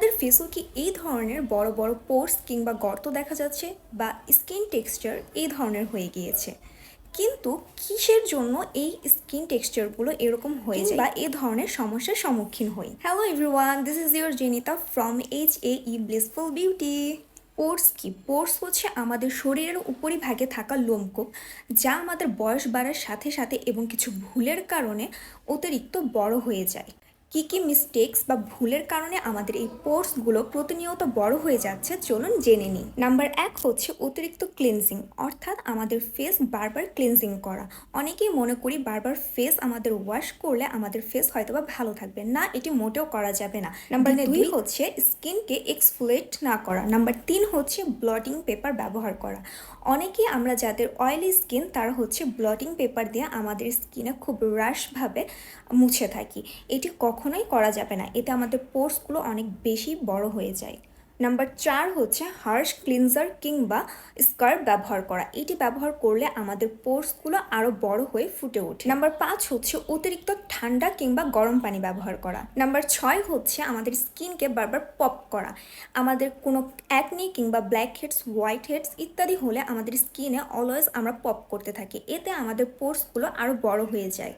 আপনাদের ফেসও কি এই ধরনের বড় বড় পোর্স কিংবা গর্ত দেখা যাচ্ছে বা স্কিন টেক্সচার এই ধরনের হয়ে গিয়েছে? কিন্তু কিসের জন্য এই স্কিন টেক্সচারগুলো এরকম হয়ে যায় বা এই ধরনের সমস্যার সম্মুখীন হই? Hello everyone this is your Jenita from H A E blissful beauty pores কি? পোর্স হচ্ছে আমাদের শরীরের উপরিভাগে থাকা লোমকূপ যা আমাদের বয়স বাড়ার সাথে সাথে এবং কিছু ভুলের কারণে অতিরিক্ত বড় হয়ে যায়। কি কি মিস্টেক্স বা ভুলের কারণে আমাদের এই পোর্সগুলো প্রতিনিয়ত বড় হয়ে যাচ্ছে চলুন জেনে নিই। নাম্বার এক হচ্ছে অতিরিক্ত ক্লিনজিং অর্থাৎ আমাদের ফেস বারবার ক্লিনজিং করা। অনেকেই মনে করি বারবার ফেস আমাদের ওয়াশ করলে আমাদের ফেস হয়তোবা ভালো থাকবে। না এটি মোটেও করা যাবে না। নাম্বার দুই হচ্ছে স্কিনকে এক্সফ্লেট না করা। নাম্বার তিন হচ্ছে ব্লটিং পেপার ব্যবহার করা। অনেকেই আমরা যাদের অয়েলি স্কিন তারা হচ্ছে ব্লটিং পেপার দিয়ে আমাদের স্কিনে খুব রাশভাবে মুছে থাকি। এটি কখনোই করা যাবে না। এতে আমাদের পোর্সগুলো অনেক বেশি বড় হয়ে যায়। নাম্বার চার হচ্ছে হার্শ ক্লিনজার কিংবা স্কার্ফ ব্যবহার করা। এটি ব্যবহার করলে আমাদের পোর্সগুলো আরও বড় হয়ে ফুটে ওঠে। নাম্বার পাঁচ হচ্ছে অতিরিক্ত ঠান্ডা কিংবা গরম পানি ব্যবহার করা। নাম্বার ছয় হচ্ছে আমাদের স্কিনকে বারবার পপ করা। আমাদের কোনো অ্যাকনি কিংবা ব্ল্যাক হেডস হোয়াইট হেডস ইত্যাদি হলে আমাদের স্কিনে অলওয়েজ আমরা পপ করতে থাকি। এতে আমাদের পোর্সগুলো আরও বড় হয়ে যায়।